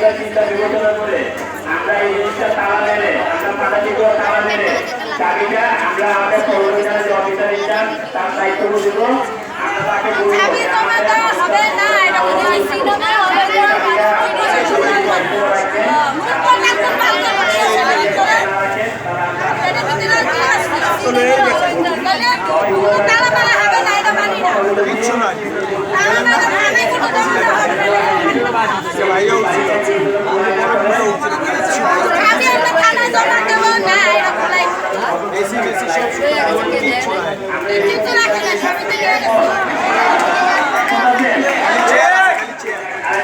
দিকটা চিন্তা বিবেচনা করে আমরা এই জিনিসটা তালা মেরে আমরা পাটা দিকেও তালা মেরে চাবিটা আমরা আমাদের পৌরবিধানের যে অফিসার ইনচার্জ তার দায়িত্ব বুঝব আমরা তাকে কিচ্ছু নয়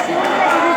Gracias.